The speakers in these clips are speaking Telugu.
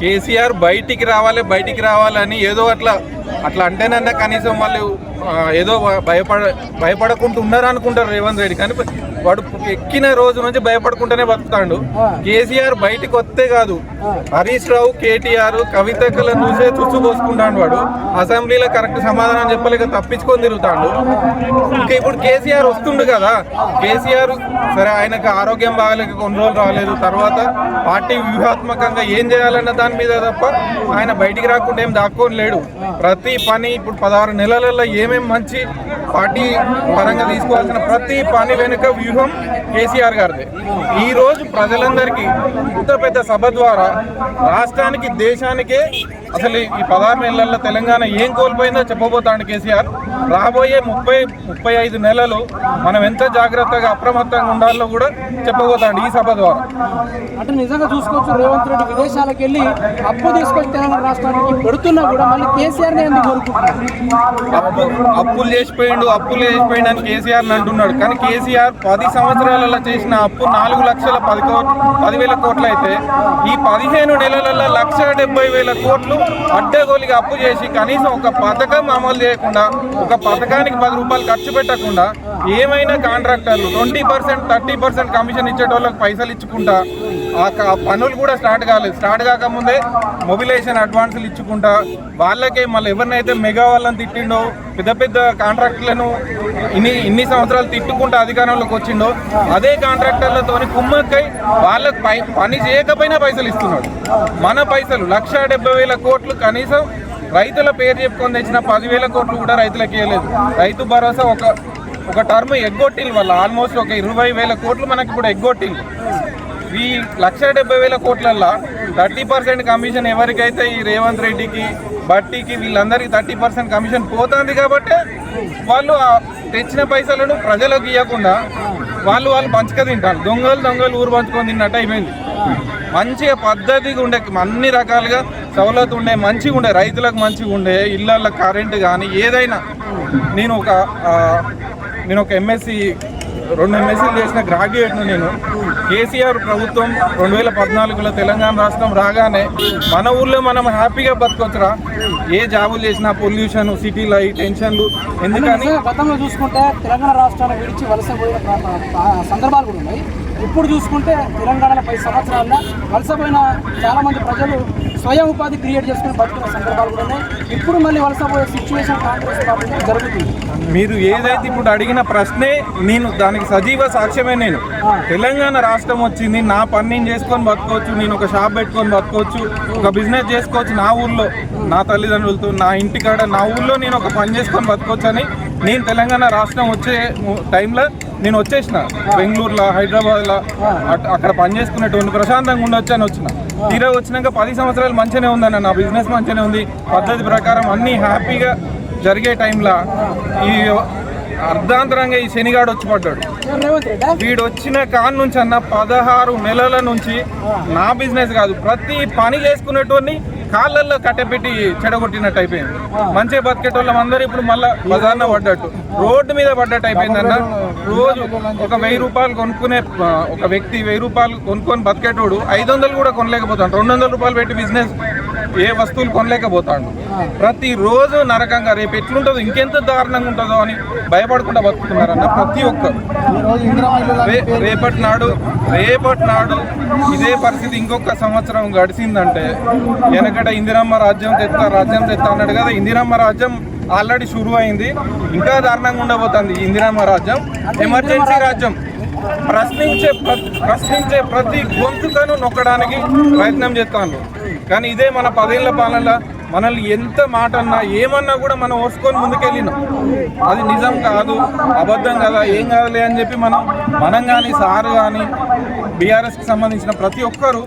కేసీఆర్ బయటికి రావాలి బయటికి రావాలని ఏదో అట్లా అట్లా అంటేనన్నా కనీసం వాళ్ళు ఏదో భయపడ భయపడకుండా ఉన్నారు అనుకుంటారు రేవంత్ రెడ్డి. కానీ వాడు ఎక్కిన రోజు నుంచి భయపడకుండానే బతుకుతాడు. కేసీఆర్ బయటికి వస్తే కాదు. హరీష్ రావు కేటీఆర్ కవితకల చూసే చుచ్చు పోసుకుంటాడు వాడు. అసెంబ్లీలో కరెక్ట్ సమాధానం చెప్పలేక తప్పించుకొని తిరుగుతాడు. ఇంకా ఇప్పుడు కేసీఆర్ వస్తుండు కదా. కేసీఆర్ సరే ఆయనకు ఆరోగ్యం బాగలేక కొన్ని రోజులు రాలేదు. తర్వాత పార్టీ వ్యూహాత్మకంగా ఏం చేయాలన్న దాని మీద తప్ప ఆయన బయటికి రాకుండా ఏం దాక్కొని లేడు. ప్రతి పని ఇప్పుడు పదహారు నెలలలో ఏమేమి మంచి పార్టీ పరంగా తీసుకోవాల్సిన ప్రతి పని వెనుక వ్యూహం కేసీఆర్ గారిది. ఈరోజు ప్రజలందరికీ ఇంత పెద్ద సభ ద్వారా రాష్ట్రానికి దేశానికే అసలు ఈ పదహారు నెలల్లో తెలంగాణ ఏం కోల్పోయిందో చెప్పబోతాడు కేసీఆర్. రాబోయే ముప్పై ముప్పై ఐదు నెలలు మనం ఎంత జాగ్రత్తగా అప్రమత్తంగా ఉండాలో కూడా చెప్పబోతాడు ఈ సభ ద్వారా. అంటే నిజంగా చూసుకోవచ్చు రేవంత్ రెడ్డి విదేశాలకు వెళ్ళి అప్పు తీసుకొచ్చి తెలంగాణ రాష్ట్రానికి పెడుతున్నా కూడా మళ్ళీ కేసీఆర్ అప్పు అప్పులు చేసిపోయిండు అప్పులు చేసిపోయిండు అని కేసీఆర్ అంటున్నాడు. కానీ కేసీఆర్ పది సంవత్సరాలలో చేసిన అప్పు నాలుగు లక్షల పది పదివేల కోట్లు అయితే ఈ పదిహేను నెలలలో లక్ష డెబ్బై వేల కోట్లు అడ్డగోలిగా అప్పు చేసి కనీసం ఒక పథకం అమలు చేయకుండా ఒక పథకానికి పది రూపాయలు ఖర్చు పెట్టకుండా ఏమైనా కాంట్రాక్టర్లు twenty percent thirty percent commission ఇచ్చేటోళ్ళకి పైసలు ఇచ్చుకుంటా ఆ పనులు కూడా స్టార్ట్ కాలేదు. స్టార్ట్ కాకముందే మొబిలైజేషన్ అడ్వాన్సులు ఇచ్చుకుంటా వాళ్ళకే మళ్ళీ ఎవరినైతే మెగా వాళ్ళని తిట్టిండో పెద్ద పెద్ద కాంట్రాక్టర్లను ఇన్ని ఇన్ని సంవత్సరాలు తిట్టుకుంటూ అధికారంలోకి వచ్చిండో అదే కాంట్రాక్టర్లతోని కుమ్మక్కై వాళ్ళకి పై పని చేయకపోయినా పైసలు ఇస్తున్నాడు. మన పైసలు లక్ష డెబ్బై వేల కోట్లు కనీసం రైతుల పేరు చెప్పుకొని తెచ్చిన పదివేల కోట్లు కూడా రైతులకు ఇవ్వలేదు. రైతు భరోసా ఒక ఒక టర్మ్ ఎగ్గొట్టిల్ వల్ల ఆల్మోస్ట్ ఒక ఇరవై వేల కోట్లు మనకి ఇప్పుడు ఎగ్గొట్టిల్ ఈ లక్ష డెబ్బై వేల కోట్లల్లో థర్టీ పర్సెంట్ కమిషన్ ఎవరికైతే ఈ రేవంత్ రెడ్డికి బట్టికి వీళ్ళందరికీ థర్టీ పర్సెంట్ కమిషన్ పోతుంది కాబట్టి వాళ్ళు ఆ తెచ్చిన పైసలను ప్రజలకు ఇవ్వకుండా వాళ్ళు వాళ్ళు పంచుక తింటారు. దొంగలు దొంగలు ఊరు పంచుకొని తిన్నట్టు అయిపోయింది. మంచిగా పద్ధతిగా ఉండే అన్ని రకాలుగా సవలతు ఉండే మంచిగా ఉండే రైతులకు మంచిగా ఉండే ఇళ్ళ కరెంటు కానీ ఏదైనా. నేను ఒక నేను ఒక ఎంఎస్సి రెండు ఎంఎస్సీలు చేసిన గ్రాడ్యుయేట్ను నేను. కేసీఆర్ ప్రభుత్వం రెండు వేల పద్నాలుగులో తెలంగాణ రాష్ట్రం రాగానే మన ఊళ్ళో మనం హ్యాపీగా బతకొచ్చురా. ఏ జాబులు చేసినా పొల్యూషన్ సిటీలో ఈ టెన్షన్లు ఎందుకని? గతంలో చూసుకుంటే తెలంగాణ రాష్ట్రాన్ని విడిచి వలస పోయిన సందర్భాలు కూడా ఉన్నాయి. ఇప్పుడు చూసుకుంటే తెలంగాణలో పది సంవత్సరాల్లో వలసపోయిన చాలామంది ప్రజలు స్వయం ఉపాధి క్రియేట్ చేసుకుని బతుకున్న సందర్భాలు కూడా ఉన్నాయి. ఇప్పుడు మళ్ళీ వలసపోయే సిచ్యువేషన్ కాంగ్రెస్ పార్టీ జరుగుతుంది. మీరు ఏదైతే ఇప్పుడు అడిగిన ప్రశ్నే నేను దానికి సజీవ సాక్ష్యమే నేను. తెలంగాణ రాష్ట్రం వచ్చింది నా పని నేను చేసుకొని బతకవచ్చు నేను ఒక షాప్ పెట్టుకొని బతకవచ్చు ఒక బిజినెస్ చేసుకోవచ్చు నా ఊర్లో. నా తల్లిదండ్రులతో నా ఇంటికాడ నా ఊర్లో నేను ఒక పని చేసుకొని బతకవచ్చు అని నేను తెలంగాణ రాష్ట్రం వచ్చే టైంలో నేను వచ్చేసిన. బెంగళూరులో హైదరాబాద్లో. అట్- అక్కడ పనిచేసుకునేటువంటి ప్రశాంతంగా ఉండొచ్చు అని వచ్చిన. తీరా వచ్చినాక పది సంవత్సరాలు మంచిగానే ఉందన్న నా బిజినెస్ మంచిగానే ఉంది. పద్ధతి ప్రకారం అన్నీ హ్యాపీగా జరిగే టైంలో ఈ అర్ధాంతరంగా ఈ శనిగాడు వచ్చి పడ్డాడు. వీడు వచ్చిన కాన్ నుంచి అన్న పదహారు నెలల నుంచి నా బిజినెస్ కాదు. ప్రతి పని చేసుకునేటోని కాళ్ళల్లో కట్టెపెట్టి చెడగొట్టినట్టు అయిపోయింది. మంచిగా బతికేటోళ్ళం అందరూ ఇప్పుడు మళ్ళీ బజార్న పడ్డట్టు. రోడ్డు మీద పడ్డట్టు అయిపోయింది అన్న. రోజు ఒక వెయ్యి రూపాయలు కొనుక్కునే ఒక వ్యక్తి వెయ్యి రూపాయలు కొనుక్కొని బతికేటోడు ఐదు వందలు కూడా కొనలేకపోతాడు. రెండు వందల రూపాయలు పెట్టి బిజినెస్ ఏ వస్తువులు కొనలేకపోతాడు. ప్రతి రోజు నరకంగా రేపు ఎట్లుంటుందో ఇంకెంత దారుణంగా ఉంటుందో అని భయపడకుండా బతుకుతున్నారన్న ప్రతి ఒక్కరు. రేపటి నాడు రేపటి నాడు ఇదే పరిస్థితి ఇంకొక సంవత్సరం గడిచిందంటే వెనకట ఇందిరమ్మ రాజ్యం తెస్తా రాజ్యం తెస్తా అన్నాడు కదా ఇందిరమ్మ రాజ్యం ఆల్రెడీ షురు అయింది ఇంకా దారుణంగా ఉండబోతుంది ఇందిరమ్మ రాజ్యం. ఎమర్జెన్సీ రాజ్యం ప్రశ్నించే ప్ర- ప్రశ్నించే ప్రతి గొంతుకను నొక్కడానికి ప్రయత్నం చేస్తాను కానీ ఇదే మన పదేళ్ళ పాలనలో మనల్ని ఎంత మాట అన్నా ఏమన్నా కూడా మనం ఓసుకొని ముందుకెళ్ళినాం. అది నిజం కాదు అబద్ధం కదా ఏం కాదులే అని చెప్పి మనం మనం కానీ సారు కానీ బీఆర్ఎస్కి సంబంధించిన ప్రతి ఒక్కరు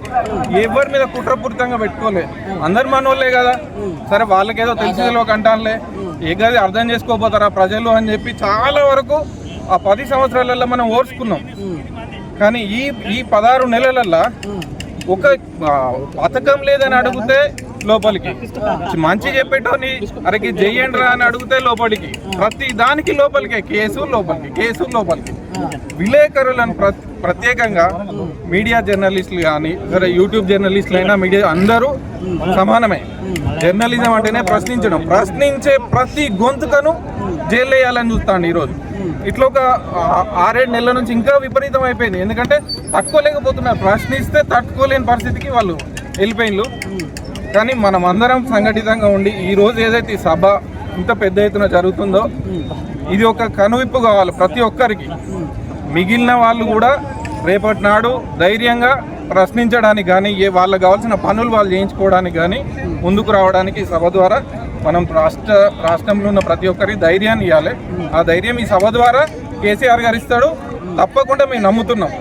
ఎవరి మీద కుట్రపూరితంగా పెట్టుకోలే. అందరు మనోళ్ళే కదా. సరే వాళ్ళకేదో తెలిసి తెలియక అంటానులే. ఏ గది అర్థం చేసుకోపోతారా ప్రజలు అని చెప్పి చాలా వరకు ఆ పది సంవత్సరాలలో మనం ఓర్చుకున్నాం. కానీ ఈ ఈ పదహారు నెలలల్లో ఒక పథకం లేదని అడిగితే లోపలికి. మంచి చెప్పేటోని అరకి చెయ్యండి రా అని అడిగితే లోపలికి. ప్రతి దానికి లోపలికే కేసు లోపలికి కేసు లోపలికి. విలేకరులను ప్ర- ప్రత్యేకంగా మీడియా జర్నలిస్టులు కానీ సరే యూట్యూబ్ జర్నలిస్టులు అయినా మీడియా అందరూ సమానమే. జర్నలిజం అంటేనే ప్రశ్నించడం. ప్రశ్నించే ప్రతి గొంతుకను జైలు వేయాలని చూస్తాను ఈరోజు ఇట్లా ఒక ఆరేడు నెలల నుంచి ఇంకా విపరీతం అయిపోయింది ఎందుకంటే తట్టుకోలేకపోతున్నారు. ప్రశ్నిస్తే తట్టుకోలేని పరిస్థితికి వాళ్ళు వెళ్ళిపోయిన్లు కానీ మనం అందరం సంఘటితంగా ఉండి ఈ రోజు ఏదైతే ఈ సభ ఇంత పెద్ద ఎత్తున జరుగుతుందో ఇది ఒక కనువిప్పు కావాలి ప్రతి ఒక్కరికి. మిగిలిన వాళ్ళు కూడా రేపటి నాడు ధైర్యంగా ప్రశ్నించడానికి కానీ ఏ వాళ్ళకి కావాల్సిన పనులు వాళ్ళు చేయించుకోవడానికి కానీ ముందుకు రావడానికి సభ ద్వారా మనం రాష్ట్ర రాష్ట్రంలో ఉన్న ప్రతి ఒక్కరికి ధైర్యాన్ని ఇవ్వాలి ఆ ధైర్యం ఈ సభ ద్వారా కేసీఆర్ గారు ఇస్తాడు. తప్పకుండా మేము నమ్ముతున్నాం.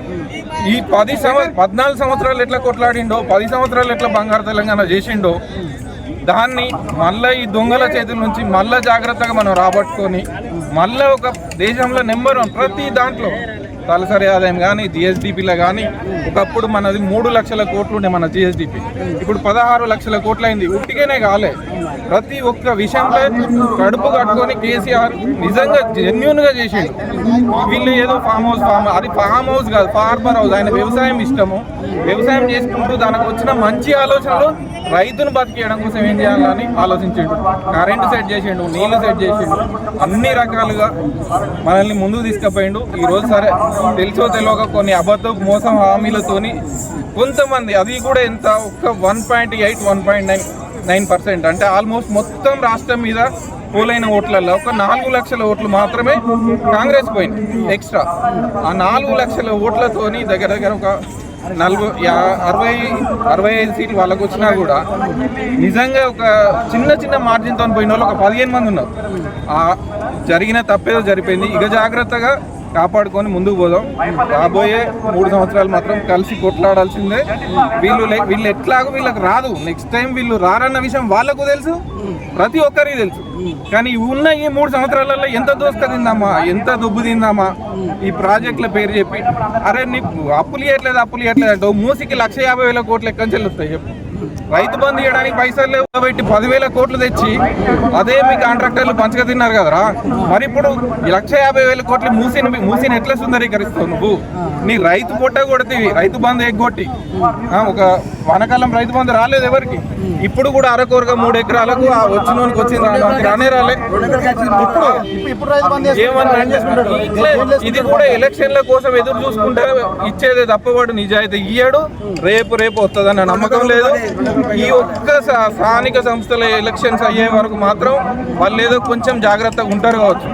ఈ పది సంవత్సరం పద్నాలుగు సంవత్సరాలు ఎట్లా కొట్లాడిండో పది సంవత్సరాలు ఎట్లా బంగారు తెలంగాణ చేసిండో దాన్ని మళ్ళీ ఈ దొంగల చేతుల నుంచి మళ్ళీ జాగ్రత్తగా మనం రాబట్టుకొని మళ్ళీ ఒక దేశంలో నెంబర్ వన్ ప్రతి దాంట్లో తలసరి ఆదాయం కానీ జిఎస్డిపిలో కానీ ఒకప్పుడు మనది మూడు లక్షల కోట్లు ఉండే మన జిఎస్డిపి. ఇప్పుడు పదహారు లక్షల కోట్లు అయింది ఉట్టిగానే కాలే. ప్రతి ఒక్క విషయంపై కడుపు కట్టుకొని కేసీఆర్ నిజంగా జెన్యున్గా చేసిండు. వీళ్ళు ఏదో ఫామ్ హౌస్ ఫామ్ అది ఫామ్ హౌస్ కాదు ఫార్మర్ హౌస్ ఆయన వ్యవసాయం ఇష్టము. వ్యవసాయం చేసుకుంటూ దానికి వచ్చిన మంచి ఆలోచనలు రైతును బతికేయడం కోసం ఏం చేయాలని ఆలోచించిండు. కరెంటు సెట్ చేసిండు నీళ్ళు సెట్ చేసిండు అన్ని రకాలుగా మనల్ని ముందుకు తీసుకుపోయిండు. ఈరోజు సరే తెలుసో తెలియక కొన్ని అబద్ధ మోసం హామీలతోని కొంతమంది అది కూడా ఎంత ఒక్క one point eight one point nine nine percent. అంటే ఆల్మోస్ట్ మొత్తం రాష్ట్రం మీద పోలైన ఓట్లలో ఒక నాలుగు లక్షల ఓట్లు మాత్రమే కాంగ్రెస్ పోయింది ఎక్స్ట్రా. ఆ నాలుగు లక్షల ఓట్లతోని దగ్గర దగ్గర ఒక నలభై యా- అరవై అరవై ఐదు సీట్లు వాళ్ళకు వచ్చినా కూడా నిజంగా ఒక చిన్న చిన్న మార్జిన్తో పోయిన వాళ్ళు ఒక పదిహేను మంది ఉన్నారు. జరిగిన తప్పేదో జరిపోయింది ఇక జాగ్రత్తగా కాపాడుకొని ముందుకు పోదాం. రాబోయే మూడు సంవత్సరాలు మాత్రం కలిసి కొట్లాడాల్సిందే. వీళ్ళు లే- వీళ్ళు ఎట్లాగో వీళ్ళకి రాదు. నెక్స్ట్ టైం వీళ్ళు రారన్న విషయం వాళ్ళకు తెలుసు ప్రతి ఒక్కరికి తెలుసు. కానీ ఉన్న ఈ మూడు సంవత్సరాలలో ఎంత దోస్త తిందామా ఎంత దుబ్బు తిందామా ఈ ప్రాజెక్టుల పేరు చెప్పి. అరే నీకు అప్పులు ఇవ్వట్లేదు అప్పులు ఇవ్వట్లేదు అంటే మూసికి లక్ష యాభై వేల కోట్లు ఎక్కడి నుంచి వస్తాయి చెప్పు. రైతు బంధు ఇవ్వడానికి పైసలు లేవు కాబట్టి పదివేల కోట్లు తెచ్చి అదే మీ కాంట్రాక్టర్లు పంచగా తిన్నారు కదరా? మరి ఇప్పుడు లక్ష యాభై వేల కోట్లు మూసిని మూసిని ఎట్లా సుందరీకరిస్తావు నువ్వు? నీ రైతు పొట్ట కొడితే రైతు బంధు ఎగ్గొట్టి ఒక వానకాలం రైతు బంధు రాలేదు ఎవరికి? ఇప్పుడు కూడా అరకొరగా మూడు ఎకరాలకు ఆ వచ్చిన వచ్చింది రానే రాలే. ఇప్పుడు ఇప్పుడు రైతు బంద్ ఏమన్నా అంటే ఇట్లే ఇది కూడా ఎలక్షన్ల కోసం ఎదురు చూసుకుంటే ఇచ్చేది తప్పవాడు నిజాయితీ ఇయ్యాడు. రేపు రేపు వస్తుందన్న నమ్మకం లేదు. ఈ ఒక్క స్థానిక సంస్థల ఎలక్షన్స్ అయ్యే వరకు మాత్రం వాళ్ళు ఏదో కొంచెం జాగ్రత్తగా ఉంటారు కావచ్చు.